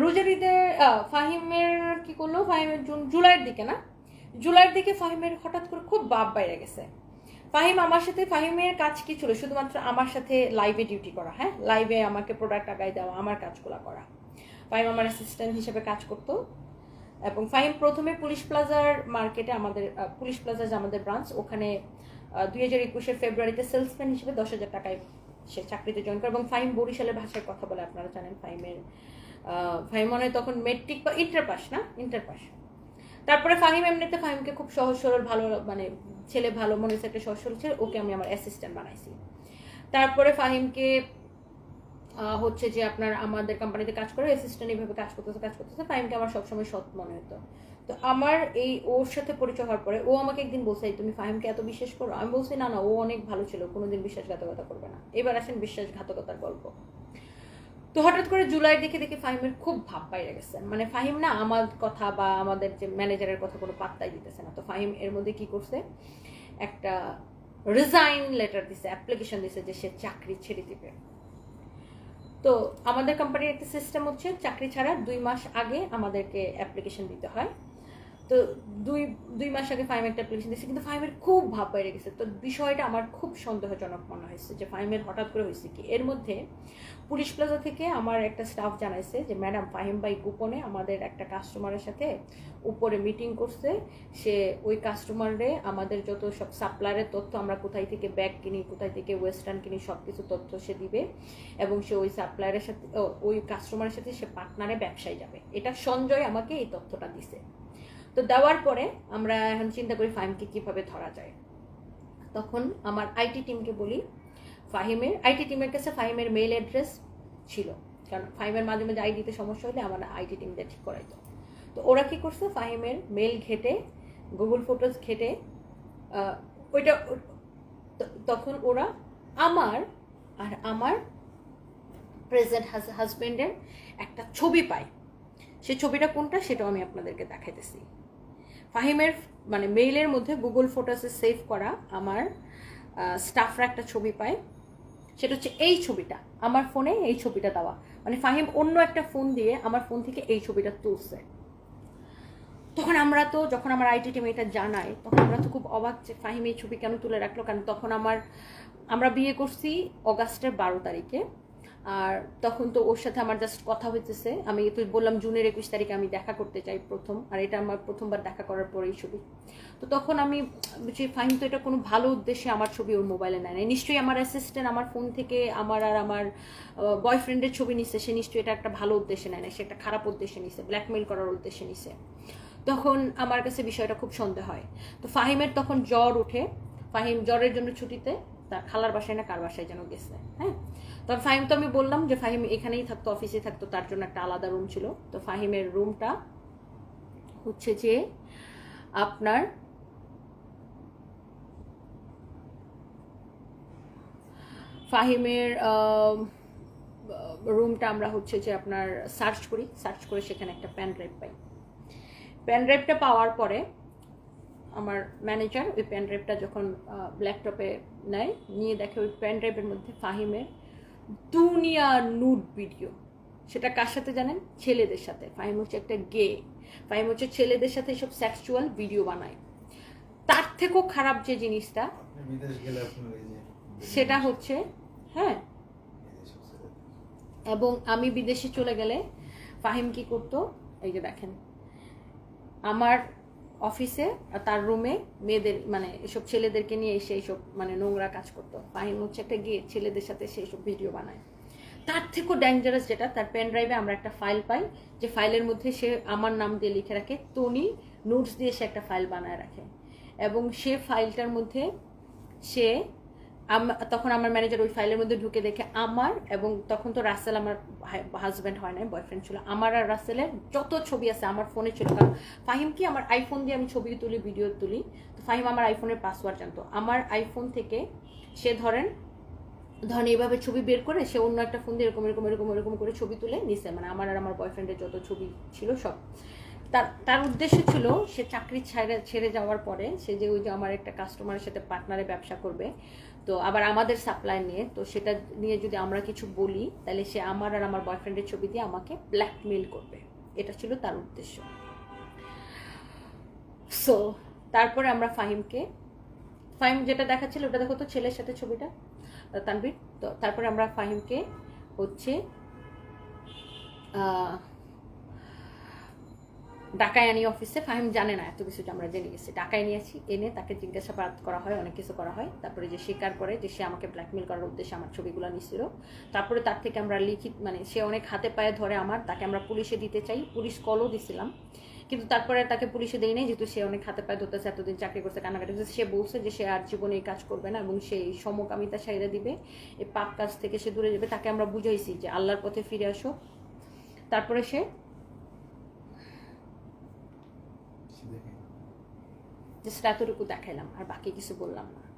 রোজার ঈদের ফাহিমের কি করল? ফাহিমের জুন, জুলাইয়ের দিকে না? জুলাইয়ের দিকে ফাহিমের হঠাৎ করে খুব বাপ বাইরে গেছে। ফাহিম আমার সাথে, ফাহিমের কাজ কি ছিল? শুধুমাত্র আমার সাথে লাইভে ডিউটি করা হ্যাঁ? লাইভে আমাকে প্রোডাক্ট আগায় দেওয়া, আমার কাজগুলো করা। ফাহিম আমার অ্যাসিস্ট্যান্ট হিসেবে কাজ করতো। এবং ফাহিম প্রথমে পুলিশ প্লাজার মার্কেটে আমাদের পুলিশ প্লাজা যে আমাদের ব্রাঞ্চ ওখানে দুই হাজার একুশের ফেব্রুয়ারিতে সেলসম্যান হিসেবে দশ হাজার টাকায় সে চাকরিতে জয়েন করে। এবং ফাহিম বরিশালের ভাষায় কথা বলে, আপনারা জানেন ফাহিমের ফাহিম মনে হয় তখন মেট্রিক বা ইন্টার পাস না? ইন্টার পাস তারপরে ফাহিম এমনিতে ফাহিমকে খুব সহজ সরল, ভালো মানে ছেলে ভালো মনে হচ্ছে একটা সহজ সরল ছেলে, ওকে আমি আমার অ্যাসিস্ট্যান্ট বানাইছি। তারপরে ফাহিমকে হচ্ছে যে আপনার আমাদের কোম্পানিতে কাজ করে অ্যাসিস্ট্যান্ট এইভাবে কাজ করতেছে কাজ করতেছে, ফাহিমকে আমার সবসময় সৎ মনে হতো। তো আমার এই ওর সাথে পরিচয় হওয়ার পরে, ও আমাকে একদিন বলছে, "এই তুমি ফাহিমকে এত বিশ্বাস করো? আমি বলছি, না না, ও অনেক ভালো ছিল, কোনোদিন বিশ্বাসঘাতকতা করবে না। এবার আসেন বিশ্বাসঘাতকতার গল্প। তো হঠাৎ করে জুলাই দেখে দেখে ফাহিমের খুব ভাব বাইরে গেছে। মানে ফাহিম না আমার কথা বা আমাদের যে ম্যানেজারের কথা কোনো পাত্তাই দিতেছে না। তো ফাহিম এর মধ্যে কি করছে? একটা রিজাইন লেটার দিছে অ্যাপ্লিকেশন দিছে যে সে চাকরি ছেড়ে দিবে। তো আমাদের কোম্পানির একটা সিস্টেম হচ্ছে, চাকরি ছাড়া দুই মাস আগে আমাদেরকে অ্যাপ্লিকেশন দিতে হয়। তো দুই দুই মাস আগে ফাইম একটা অ্যাপ্লিকেশন দিয়েছে, কিন্তু ফাইমের খুব ভাব বাইরে গেছে। তো বিষয়টা আমার খুব সন্দেহজনক মনে হয়েছে যে ফাইমের হঠাৎ করে হয়েছে কি। এর মধ্যে পুলিশ প্লাজা থেকে আমার একটা স্টাফ জানাইছে যে, ম্যাডাম, ফাহিম ভাই গোপনে আমাদের একটা কাস্টমারের সাথে উপরে মিটিং করছে। সে ওই কাস্টমারে আমাদের যত সব সাপ্লায়ারের তথ্য আমরা কোথায় থেকে ব্যাগ কিনি, কোথায় থেকে ওয়েস্টার্ন কিনি সব কিছু তথ্য সে দিবে এবং সে ওই সাপ্লায়ারের সাথে ওই কাস্টমারের সাথে সে পার্টনারে ব্যবসায় যাবে। এটা সঞ্জয় আমাকে এই তথ্যটা দিছে। তো দেওয়ার পরে আমরা এখন চিন্তা করি ফাহিমকে কীভাবে ধরা যায়। তখন আমার আইটি টিমকে বলি, ফাহিমের, আইটি টিমের কাছে ফাহিমের মেল অ্যাড্রেস ছিল। কারণ ফাহিমের মাঝে মাঝে আইডিতে সমস্যা হলে আমার আইটি টিম দিয়ে ঠিক করাইতো তো। ওরা কী করছে, ফাহিমের মেল ঘেটে গুগল ফটোস ঘেটে ওইটা তখন ওরা আমার আর আমার প্রেজেন্ট হাজব্যান্ডের একটা ছবি পায়। সেই ছবিটা কোনটা সেটাও আমি আপনাদেরকে দেখাইতেছি। ফাহিমের মানে মেইলের মধ্যে গুগল ফটোসে সেভ করা আমার স্টাফরা একটা ছবি পায়। সেটা হচ্ছে এই ছবিটা, আমার ফোনে এই ছবিটা দেওয়া। মানে ফাহিম অন্য একটা ফোন দিয়ে আমার ফোন থেকে এই ছবিটা তুলছে। তখন আমরা তো, যখন আমার আইটি টিম এটা জানাই তখন আমরা তো খুব অবাক যে ফাহিম এই ছবি কেন তুলে রাখল, কারণ তখন আমার, আমরা বিয়ে করছি অগাস্টের বারো তারিখে। আর তখন তো ওর সাথে আমার জাস্ট কথা হইতেছে। আমি তো বললাম, জুনের একুশ তারিখে আমি দেখা করতে চাই প্রথম। আর এটা আমার প্রথমবার দেখা করার পরেই ছবি। তো তখন আমি বুঝি, ফাহিম, তো এটা কোনো ভালো উদ্দেশ্যে আমার ছবি ওর মোবাইলে নেয় নাই। নিশ্চয়ই আমার অ্যাসিস্ট্যান্ট আমার ফোন থেকে আমার আর আমার বয়ফ্রেন্ডের ছবি নিছে। সে নিশ্চয়ই এটা একটা ভালো উদ্দেশ্যে নেয় না সে একটা খারাপ উদ্দেশ্যে নিছে ব্ল্যাকমেল করার উদ্দেশ্যে নিছে। তখন আমার কাছে বিষয়টা খুব সন্দেহ হয়। তো ফাহিমের তখন জ্বর উঠে ফাহিম জ্বরের জন্য ছুটিতে তার খালার বাসায় না কার বাসায় যেন গেছে হ্যাঁ? তখন ফাহিম তো আমি বললাম যে ফাহিম এখানেই থাকতো অফিসে থাকতো, তার জন্য একটা আলাদা রুম ছিল। তো ফাহিমের রুমটা হচ্ছে যে আপনার ফাহিমের রুমটা আমরা হচ্ছে যে আপনার সার্চ করি। সার্চ করে সেখানে একটা প্যান ড্রাইভ পাই। প্যান ড্রাইভটা পাওয়ার পরে আমার ম্যানেজার ওই প্যান ড্রাইভটা যখন ল্যাপটপে নেয় নিয়ে দেখে ওই প্যান ড্রাইভের মধ্যে ফাহিমের দুনিয়া নুড ভিডিও সেটা কার সাথে জানেন? ছেলেদের সাথে। ফাহিম হচ্ছে একটা গে ফাহিম হচ্ছে ছেলেদের সাথে সব সেক্সুয়াল ভিডিও বানায়। তার থেকেও খারাপ যে জিনিসটা সেটা হচ্ছে হ্যাঁ। এবং আমি বিদেশে চলে গেলে ফাহিম কি করতো? এই যে দেখেন আমার অফিসে তার রুমে মেয়েদের মানে এসব ছেলেদেরকে নিয়ে এসে এইসব মানে নোংরা কাজ করতো। ফাহিম হচ্ছে একটা গিয়ে ছেলেদের সাথে সেই সব ভিডিও বানায়। তার থেকেও ডেঞ্জারাস যেটা, তার পেন ড্রাইভে আমরা একটা ফাইল পাই, যে ফাইলের মধ্যে সে আমার নাম দিয়ে লিখে রাখে তনি নোটস দিয়ে সে একটা ফাইল বানায় রাখে। এবং সে ফাইলটার মধ্যে সে তখন আমার ম্যানেজার ওই ফাইলের মধ্যে ঢুকে দেখে আমার এবং তখন তো রাসেল আমার হাজব্যান্ড হয় নাই বয়ফ্রেন্ড ছিল। আমার আর রাসেলের যত ছবি আছে আমার ফোনে ছিল। কারণ ফাহিম কি আমার আইফোন দিয়ে আমি ছবি তুলি ভিডিও তুলি। তো ফাহিম আমার আইফোনের পাসওয়ার্ড জানতো। আমার আইফোন থেকে সে ধরেন ধরেন এইভাবে ছবি বের করে সে অন্য একটা ফোন দিয়ে এরকম এরকম এরকম এরকম করে ছবি তুলে নিছে। মানে আমার আর আমার বয়ফ্রেন্ডের যত ছবি ছিল সব। তার তার উদ্দেশ্য ছিল সে চাকরি ছেড়ে ছেড়ে যাওয়ার পরে সে যে ওই যে আমার একটা কাস্টমারের সাথে পার্টনারে ব্যবসা করবে তো আবার আমাদের সাপ্লাই নিয়ে তো সেটা নিয়ে যদি আমরা কিছু বলি তাহলে সে আমার আর আমার বয়ফ্রেন্ডের ছবি দিয়ে আমাকে ব্ল্যাকমেল করবে। এটা ছিল তার উদ্দেশ্য। সো তারপরে আমরা ফাহিমকে ফাহিম যেটা দেখাচ্ছিল ওটা দেখো তো ছেলের সাথে ছবিটা আহ, তানভীর। তো তারপরে আমরা ফাহিমকে হচ্ছে ডাকায় আনি অফিসে ফাহিম জানে না, এত কিছু আমরা জেনে গেছি। ডাকায় নিয়েছি এনে তাকে জিজ্ঞাসাবাদ করা হয়, অনেক কিছু করা হয়। তারপরে যে স্বীকার করে যে সে আমাকে ব্ল্যাকমেল করার উদ্দেশ্যে আমার ছবিগুলো নিছিল। তারপরে তার থেকে আমরা লিখিত মানে সে অনেক হাতে পায়ে ধরে আমার, তাকে আমরা পুলিশে দিতে চাই। পুলিশ কলও দিছিলাম। কিন্তু তারপরে তাকে পুলিশে দেই নাই, যেহেতু সে অনেক হাতে পায়ে ধরতেছে, এতদিন চাকরি করছে, কান্নাকাটি করছে, সে বলছে যে সে আর জীবনে এই কাজ করবে না এবং সেই সমকামিতা সাইরা দিবে, এই পাপ কাজ থেকে সে দূরে যাবে। তাকে আমরা বুঝাইছি যে আল্লাহর পথে ফিরে আসো। তারপরে সে দেখে জাস্ট এতটুকু দেখাইলাম আর বাকি কিছু বললাম না।